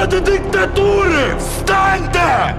заради диктатури! Встаньте!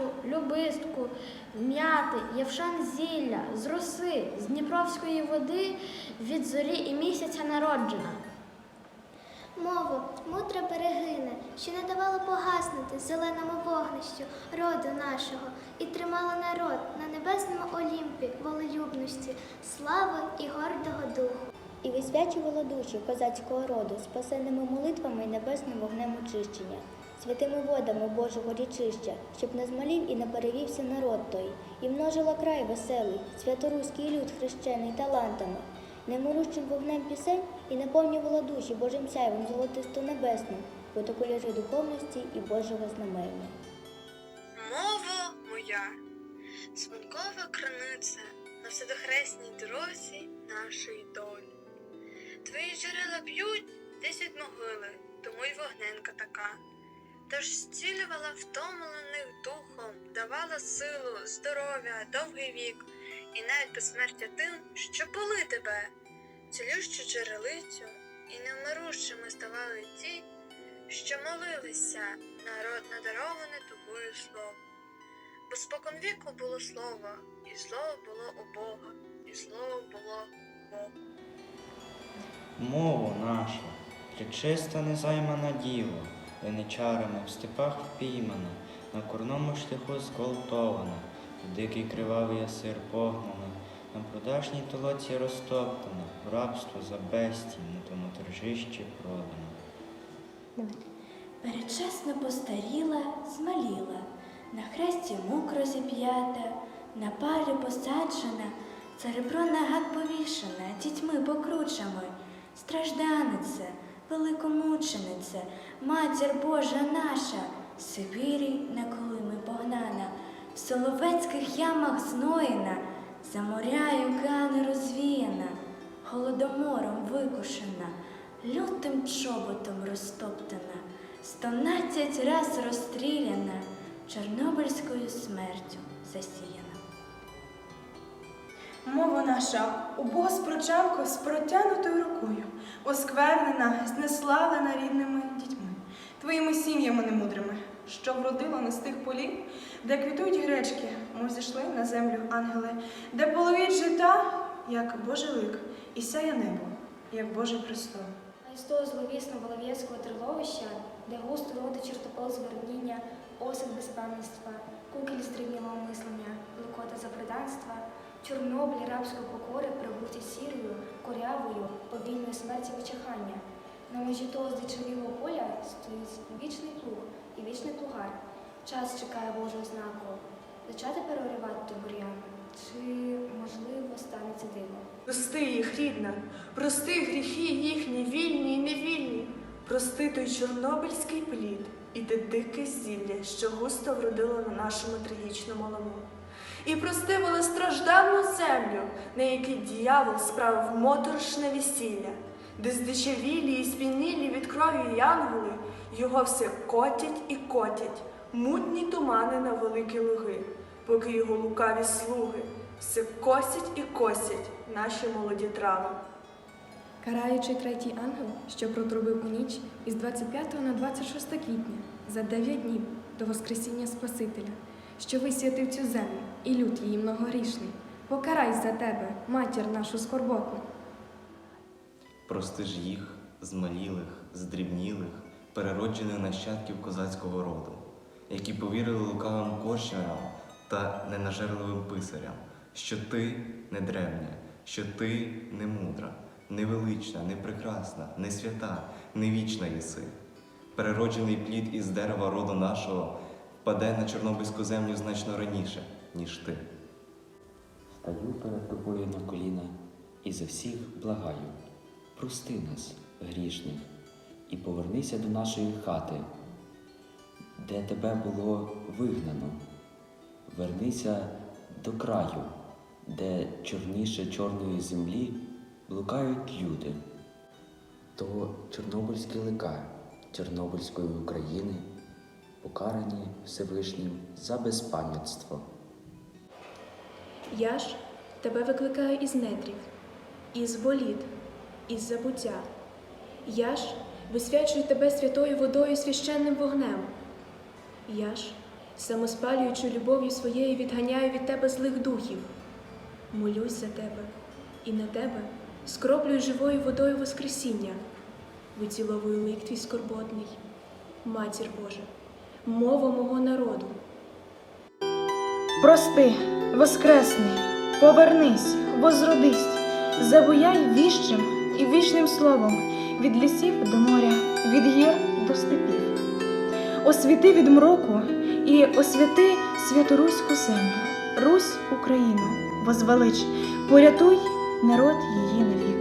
Рясту, любистку, м'яти, євшан зілля, з роси, з Дніпровської води, від зорі і місяця народжена. Мову, мудра берегине, що не давала погаснути зеленому вогнищу роду нашого і тримала народ на небесному Олімпі волелюбності, слави і гордого духу. І висвячувала душі козацького роду спасеними молитвами і небесним вогнем очищення, святими водами Божого річища, щоб не змалів і не перевівся народ той, і множила край веселий, святоруський люд хрещений талантами, немирущим вогнем пісень і наповнювала душі Божим сяйвом золотисто небесним, бо то кольори духовності і Божого знамення. Мова моя, смуткова краниця на вседохресній дорозі нашої долі. Твої джерела б'ють від могили, тому й вогненка така. Тож зцілювала втомлених духом, давала силу, здоров'я, довгий вік, і навіть безсмертя тим, що були тебе, цілющу джерелицю, і невмирущими ставали ті, що молилися, народ надароване тобою слово. Бо спокон віку було слово, і слово було у Бога, і слово було Бог. Мову нашу, причиста незаймана діва, виничарами в степах впіймана, на курному шляху зґвалтована, в дикий кривавий ясир погнана, на продажній толоці розтоптана, в рабство за безцінь на тому торжищі продана. Передчасно постаріла, змаліла, на хресті мук розіп'ята, на палі посаджена, церебро на гад повішена, дітьми покручами, стражданиця, великомучениця, матір Божа наша, Сибірі на колими погнана, в соловецьких ямах зноєна, за моря й океани розвіяна, голодомором викушена, лютим чоботом розтоптана, стонадцять раз розстріляна, Чорнобильською смертю засіяна. Мова наша, убога спрочавко з протянутою рукою, осквернена, знеславлена рідними дітьми, твоїми сім'ями немудрими, що вродила на з тих полів, де квітують гречки, мов зійшли на землю ангели, де половіть жита, як Божий лик, і сяє небо, як Божий престол. А із того зловісного Волов'єцького триловища, де густо роди чертополз зверніння, осад безпам'ятства, кукіль здрівнілого мислення, лукота запреданства, Чорнобиль рабської покори прибуті сірою, корявою, повільної смерті вичахання. На межі того здичавілого поля стоїть вічний плуг і вічний плугар. Час чекає Божого знаку. Зачати переорівати бур'ян? Чи, можливо, станеться диво? Прости їх, рідна, прости гріхи їхні, вільні й невільні. Прости той чорнобильський плід і те дике зілля, що густо вродило на нашому трагічному лаву. І прости велестражданну землю, на якій діявол справив моторошне весілля, де здичавілі і спінілі від крові янголи його все котять і котять, мутні тумани на великі луги, поки його лукаві слуги все косять і косять наші молоді трави. Караючий третій ангел, що протрубив у ніч із 25 на 26 квітня за 9 днів до Воскресіння Спасителя, що висвятив цю землю і люд її многорішний. Покарай за тебе, матір нашу скорботну. Прости ж їх, змалілих, здрібнілих, перероджених нащадків козацького роду, які повірили лукавим кошарям та ненажерливим писарям, що ти не древня, що ти не мудра, не велична, не прекрасна, не свята, не вічна єси. Перероджений плід із дерева роду нашого впаде на чорнобильську землю значно раніше, ніж ти. Стаю перед тобою на коліна і за всіх благаю. Прости нас, грішних, і повернися до нашої хати, де тебе було вигнано. Вернися до краю, де чорніше чорної землі блукають люди. То чорнобильські лика Чорнобильської України, покарані Всевишнім за безпам'ятство. Я ж тебе викликаю із нетрів, із боліт, із забуття. Я ж висвячую тебе святою водою священним вогнем. Я ж, самоспалюючи любов'ю своєю, відганяю від тебе злих духів. Молюсь за тебе і на тебе скроплюю живою водою Воскресіння, виціловую лик твій скорботний, матір Божа, мова мого народу. Прости, воскресни, повернись, возродись, забуяй віщим і вічним словом від лісів до моря, від гір до степів. Освіти від мроку і освяти святоруську землю, Русь Україну, возвелич, порятуй народ її навік.